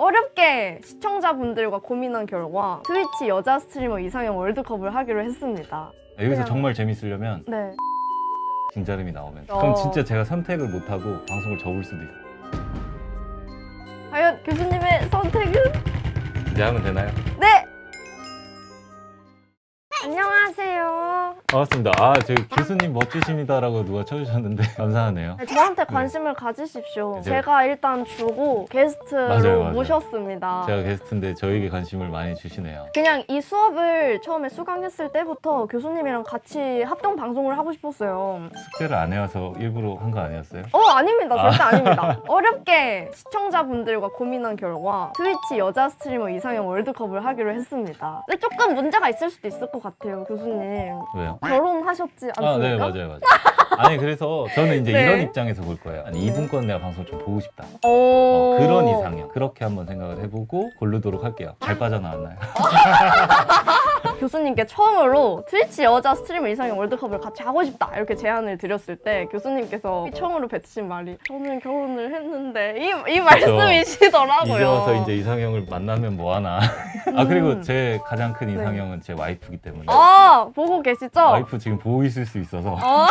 어렵게 시청자분들과 고민한 결과 트위치 여자 스트리머 이상형 월드컵을 하기로 했습니다. 아, 여기서 그래요. 정말 재밌으려면 네. 진자름이 나오면 어. 그럼 진짜 제가 선택을 못하고 방송을 접을 수도 있어요. 과연 교수님의 선택은? 이제 하면 되나요? 반갑습니다. 아, 저 교수님 멋지십니다라고 누가 쳐주셨는데 감사하네요. 네, 저한테 관심을 가지십시오. 네. 제가 일단 주고 게스트로 맞아요, 맞아요. 모셨습니다. 제가 게스트인데 저에게 관심을 많이 주시네요. 그냥 이 수업을 처음에 수강했을 때부터 교수님이랑 같이 합동 방송을 하고 싶었어요. 숙제를 안 해와서 일부러 한 거 아니었어요? 어 아닙니다 절대 아 닙니다 어렵게 시청자분들과 고민한 결과 트위치 여자 스트리머 이상형 월드컵을 하기로 했습니다 근데 조금 문제가 있을 수도 있을 것 같아요 교수님 왜요? 결혼하셨지 않습니까? 아, 네, 맞아요, 맞아요. 아니, 그래서 저는 이제 네. 이런 입장에서 볼 거예요. 아니, 이분 건 내가 방송 좀 보고 싶다. 오... 어, 그런 이상형. 그렇게 한번 생각을 해보고 고르도록 할게요. 잘 빠져나왔나요? 교수님께 처음으로 트위치 여자 스트리머 이상형 월드컵을 같이 하고 싶다 이렇게 제안을 드렸을 때 교수님께서 처음으로 뱉으신 말이 저는 결혼을 했는데 이, 이 말씀이시더라고요 이제 와서 이제 이상형을 만나면 뭐하나. 아, 그리고 음. 제 가장 큰 네. 이상형은 제 와이프기 때문에. 아 보고 계시죠? 와이프 지금 보고 있을 수 있어서. 어.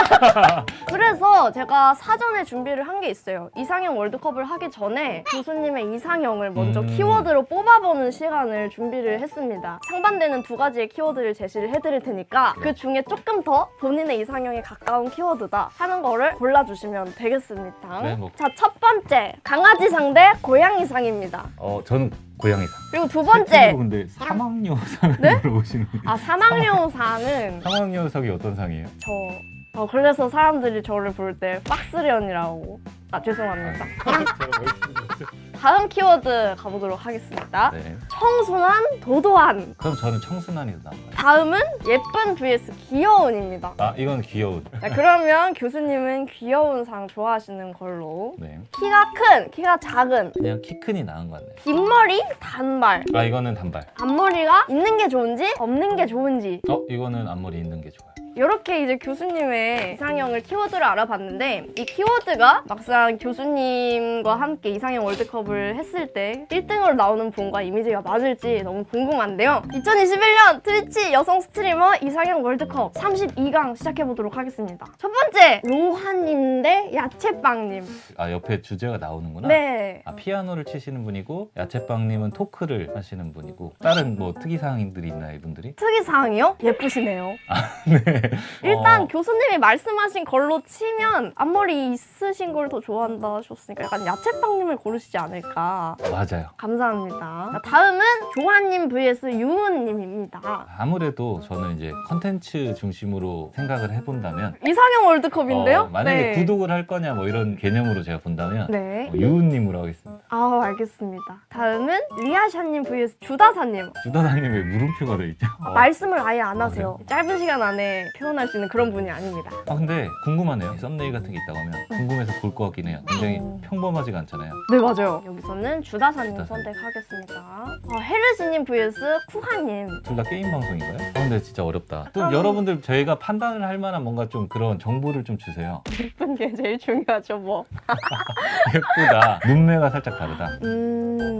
그래서 제가 사전에 준비를 한 게 있어요. 이상형 월드컵을 하기 전에 교수님의 이상형을 먼저 음. 키워드로 뽑아보는 시간을 준비를 했습니다. 상반되는 두 가지의 키 워드를 제시를 해드릴 테니까 네. 그 중에 조금 더 본인의 이상형에 가까운 키워드다 하는 거를 골라주시면 되겠습니다. 네, 뭐. 자, 첫 번째 강아지 상 대 고양이 상입니다. 어, 저는 고양이상. 그리고 두 번째 근데 사막여상을 네? 물어보시는 거예요. 아 사망용 상은 사막여상이 어떤 상이에요? 저 어, 그래서 사람들이 저를 부를 때 박스련이라고 아 죄송합니다 다음 키워드 가보도록 하겠습니다 네. 청순한 도도한 그럼 저는 청순한이 더 나아요. 다음은 예쁜 vs 귀여운입니다 아, 이건 귀여운. 자 그러면 교수님은 귀여운 상 좋아하시는 걸로 네. 키가 큰 키가 작은 그냥 키 큰이 나은 것 같네요. 긴 머리 단발 아, 이거는 단발. 앞머리가 있는 게 좋은지 없는 게 좋은지 어, 이거는 앞머리 있는 게 좋아요. 이렇게 이제 교수님의 이상형을 키워드를 알아봤는데 이 키워드가 막상 교수님과 함께 이상형 월드컵을 했을 때 1등으로 나오는 분과 이미지가 맞을지 너무 궁금한데요. 2021년 트위치 여성 스트리머 이상형 월드컵 32강 시작해보도록 하겠습니다. 첫 번째 로하님 대 야채빵님. 아, 옆에 주제가 나오는구나. 네. 아, 피아노를 치시는 분이고 야채빵님은 토크를 하시는 분이고 다른 뭐 특이사항들이 있나요, 이분들이? 특이사항이요? 예쁘시네요. 네. 일단 어, 교수님이 말씀하신 걸로 치면 앞머리 있으신 걸 더 좋아한다 하셨으니까 약간 야채빵님을 고르시지 않을까. 맞아요. 감사합니다. 자, 다음은 조한님 vs 유은님입니다. 아무래도 저는 이제 컨텐츠 중심으로 생각을 해본다면 이상형 월드컵인데요? 어, 만약에 네. 구독을 할 거냐 뭐 이런 개념으로 제가 본다면 네. 어, 유은님으로 하겠습니다. 아 알겠습니다. 다음은 리아샤님 vs 주다사님. 주다사님 왜 물음표가 돼 있죠? 어. 말씀을 아예 안 아, 하세요. 짧은 시간 안에 표현할 수 있는 그런 분이 아닙니다. 아 근데 궁금하네요. 썸네일 같은 게 있다고 하면 궁금해서 볼 것 같긴 해요. 굉장히 어. 평범하지가 않잖아요. 네 맞아요. 여기서는 주다사님 주다사님. 선택하겠습니다. 아, 헤르시님 vs 쿠하님. 둘 다 게임 방송인가요? 아 근데 진짜 어렵다. 또 아. 여러분들 저희가 판단을 할 만한 뭔가 좀 그런 정보를 좀 주세요. 예쁜 게 제일 중요하죠 뭐. 예쁘다. 눈매가 살짝 다르다. 음,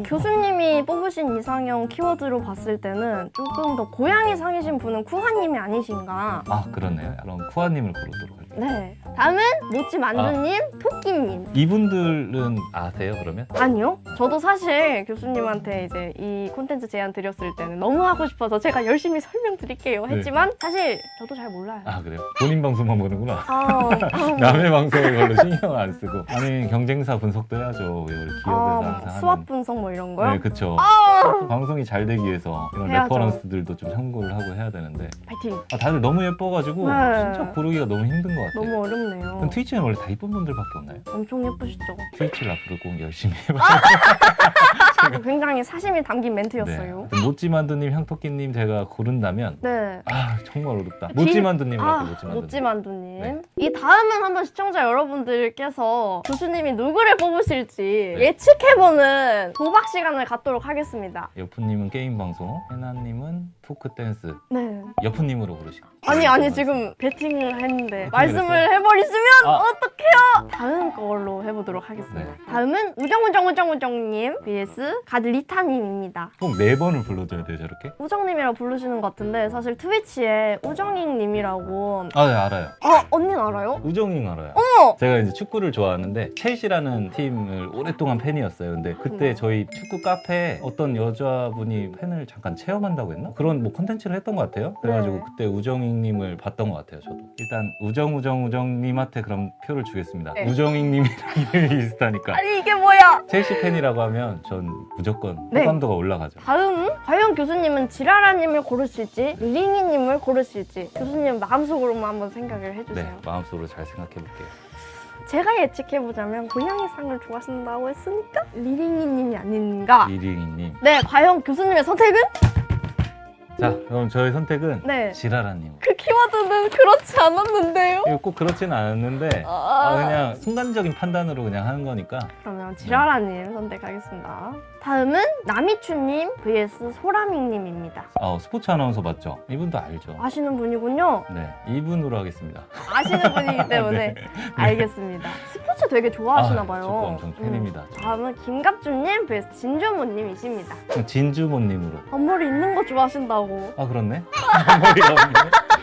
교수님이 뽑으신 이상형 키워드로 봤을 때는 조금 더 고양이 상이신 분은 쿠하님이 아니신가. 아 그렇네요. 그럼 쿠아님을 고르도록. 네. 다음은 모찌 만두님, 토끼님. 이분들은 아세요 그러면? 아니요. 저도 사실 교수님한테 이제 이 콘텐츠 제안 드렸을 때는 너무 하고 싶어서 제가 열심히 설명드릴게요 네. 했지만 사실 저도 잘 몰라요. 아 그래요? 본인 방송만 보는구나. 아, 남의 방송을 별로 신경 안 쓰고 아니 경쟁사 분석도 해야죠 왜 우리 기업에서 아, 항상 하는 분석 뭐 이런 거요? 네 그쵸 아, 방송이 잘 되기 위해서 이런 해야죠. 레퍼런스들도 좀 참고를 하고 해야 되는데 파이팅. 아, 다들 너무 예뻐가지고 네. 진짜 고르기가 너무 힘든 것 같아요 너무 어렵네요. 그럼 트위치는 원래 다 이쁜 분들밖에 없나요? 엄청 예쁘시죠? 트위치를 앞으로 꼭 열심히 해봐 굉장히 사심이 담긴 멘트였어요. 네. 모찌만두님, 향토끼님 제가 고른다면 네. 아 정말 어렵다 긴- 모찌만두님으로 아, 할게요 모찌만두 모찌만두님. 네. 이 다음은 한번 시청자 여러분들께서 교수님이 누구를 뽑으실지 예측해보는 도박 시간을 갖도록 하겠습니다. 여프님은 게임 방송, 해나님은 토크 댄스. 네. 여프님으로 부르시고. 아니 아니 지금 배팅을 했는데 말씀을 해버리시면 아. 어떡해요? 다음 걸로 해보도록 하겠습니다. 네. 다음은 우정우정우정우정님 vs 가드리타님입니다. 꼭네 번을 불러줘야 돼요, 저렇게? 우정님이라고 부르시는 것 같은데 사실 트위치에 우정잉님이라고 아, 네, 알아요. 어 언니는 알아요? 우정잉 알아요. 어머! 제가 이제 축구를 좋아하는데 첼시라는 팀을 오랫동안 팬이었어요. 근데 그때 음. 저희 축구 카페에 어떤 여자분이 팬을 잠깐 체험한다고 했나? 그런 뭐 콘텐츠를 했던 것 같아요. 그래가지고 네. 그때 우정잉님을 봤던 것 같아요. 저도 일단 우정 우정 우정님한테 그럼 표를 주겠습니다. 네. 우정잉님이랑 이름이 비슷하니까 아니 이게 뭐야? 첼시 팬이라고 하면 전 무조건 네. 호감도가 올라가죠. 다음 과연 교수님은 지라라님을 고르실지 링이님을 고르실지 교수님 마음속으로만 한번 생각을 네, 해주세요. 마음속으로 잘 생각해 볼게요. 제가 예측해보자면 고양이상을 좋아하신다고 했으니까 리링이님이 아닌가? 이링이님. 네, 과연 교수님의 선택은? 자, 그럼 저의 선택은 네. 지라라님. 그 키워드는 그렇지 않았는데요. 이거 꼭 그렇지는 않았는데 아, 그냥 순간적인 판단으로 그냥 하는 거니까 그러면 지라라님 선택하겠습니다. 다음은 나미추님 vs 소라밍님입니다. 아, 스포츠 아나운서 맞죠? 이분도 알죠. 아시는 분이군요. 네, 이분으로 하겠습니다. 아시는 분이기 때문에 알겠습니다. 스포 츠 되게 좋아하시나 아, 봐요. 축구 엄청 팬입니다. 음. 다음은 김갑준님 vs 진주모님이십니다. 그럼 진주모님으로. 앞머리 있는 거 좋아하신다고. 아 그렇네. 머리가 없네.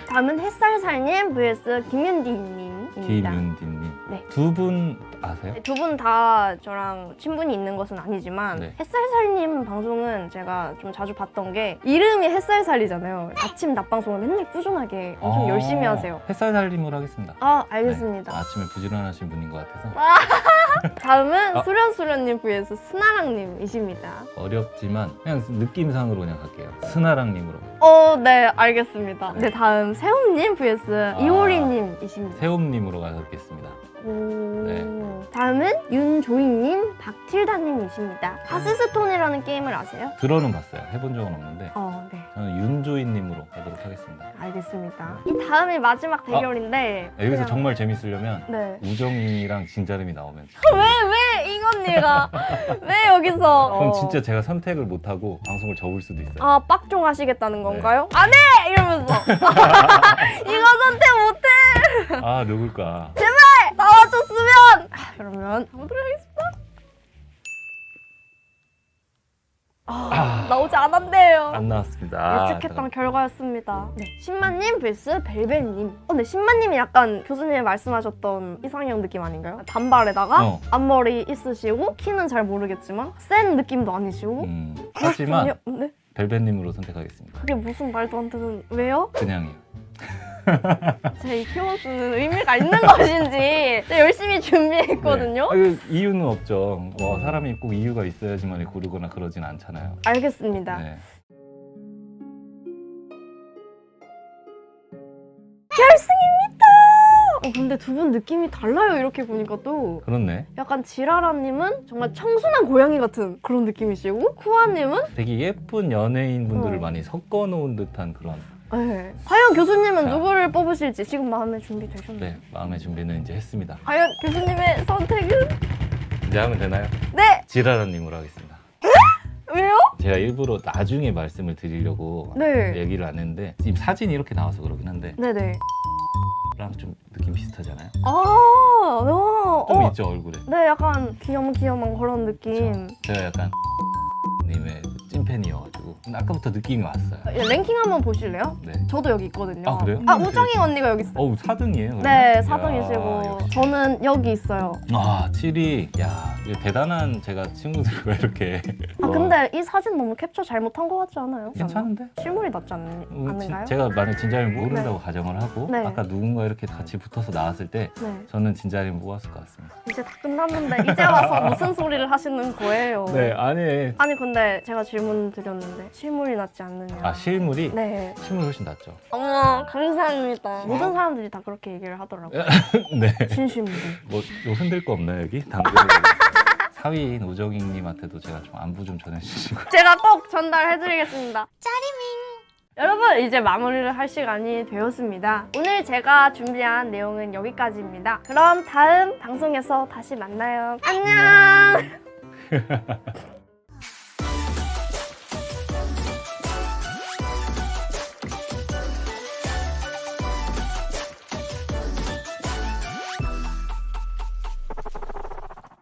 다음은 햇살살님 vs 김윤디님입니다. 김윤디님. 네. 두분 아세요? 두 분 다 저랑 친분이 있는 것은 아니지만 네. 햇살살님 방송은 제가 좀 자주 봤던 게 이름이 햇살살이잖아요. 아침 낮 방송을 맨날 꾸준하게 엄청 아, 열심히 하세요. 햇살 살림으로 하겠습니다. 아 알겠습니다. 네, 아침에 부지런하신 분인 것 같아서 다음은 아. 수련수련님 vs 스나랑님이십니다. 어렵지만 그냥 느낌상으로 그냥 갈게요. 스나랑님으로. 어, 네 알겠습니다. 네 다음 세움님 vs 아. 이호리님이십니다. 세움님으로 가겠습니다. 오. 네. 다음은 윤조이님, 박틸다님이십니다. 하스스톤이라는 게임을 아세요? 들어는 봤어요. 해본 적은 없는데 어, 네. 저는 윤조이님으로 가도록 하겠습니다. 알겠습니다. 이 다음이 마지막 대결인데 네, 여기서 그냥- 정말 재밌으려면 네. 우정이랑 진자름이 나오면 왜왜 이건니가 왜 여기서 그럼 어. 진짜 제가 선택을 못하고 방송을 접을 수도 있어요. 아 빡종 하시겠다는 네. 건가요? 안 해! 이러면서 이거 선택 못해! 아 누굴까? 아, 그러면 가보도록 하겠습니다. 아, 나오지 않았네요. 안 나왔습니다. 예측했던 결과였습니다. 네, 신마님 vs 벨벨님. 어, 네, 신마님이 약간 교수님이 말씀하셨던 이상형 느낌 아닌가요? 단발에다가 어. 앞머리 있으시고 키는 잘 모르겠지만 센 느낌도 아니시고. 음, 하지만 그렇군요. 네, 벨벳님으로 선택하겠습니다. 그게 무슨 말도 안 되는 왜요? 그냥이요. 제 이 키워드는 의미가 있는 것인지 열심히 준비했거든요. 네. 아, 그 이유는 없죠. 뭐 사람이 꼭 이유가 있어야지만 고르거나 그러진 않잖아요. 알겠습니다. 네. 결승입니다. 어, 근데 두 분 느낌이 달라요. 이렇게 보니까 또. 그렇네. 약간 지라라님은 정말 청순한 고양이 같은 그런 느낌이시고 쿠아님은 되게 예쁜 연예인 분들을 어. 많이 섞어 놓은 듯한 그런. 네. 과연 교수님은 자. 누구를 뽑으실지 지금 마음에 준비 되셨나요? 네, 마음의 준비는 이제 했습니다. 과연 교수님의 선택은? 이제 하면 되나요? 네! 지라라님으로 하겠습니다. 왜요? 제가 일부러 나중에 말씀을 드리려고 네. 얘기를 안 했는데 지금 사진이 이렇게 나와서 그러긴 한데 네네. 랑 좀 느낌 비슷하잖아요. 아, 너, 좀 어, 있죠 얼굴에. 네, 약간 귀염귀염한 그런 느낌. 제가 약간 님의 찐팬이어가지고 아까부터 느낌이 왔어요. 예, 랭킹 한번 보실래요? 네. 저도 여기 있거든요. 아, 그래요? 아, 우정이 언니가 여기 있어요. 어우 4등이에요. 네, 4등이시고 역시. 저는 여기 있어요. 아 7위. 야 이거 대단한 제가 친구들과 이렇게. 아 와, 근데 이 사진 너무 캡처 잘못한 것 같지 않아요? 괜찮은데? 실물이 낫지 않, 음, 않는가요? 진- 제가 만약 진자를 모른다고 가정을 하고 네. 아까 누군가 이렇게 같이 붙어서 나왔을 때 네. 저는 진자를 뽑았을 것 같습니다. 이제 다 끝났는데 이제 와서 무슨 소리를 하시는 거예요? 네 아니. 아니 근데 제가 질문 드렸는데 실물이 낫지 않느냐? 아 실물이 네. 실물이 훨씬 낫죠. 어머 감사합니다. 모든 사람들이 다 그렇게 얘기를 하더라고요. 네. 진심으로. 뭐 이거 흔들 거 없나요 여기? 당근. 사위인 우정익님한테도 제가 좀 안부 좀 전해주시고. 제가 꼭 전달해드리겠습니다. 여러분 이제 마무리를 할 시간이 되었습니다. 오늘 제가 준비한 내용은 여기까지입니다. 그럼 다음 방송에서 다시 만나요. 안녕.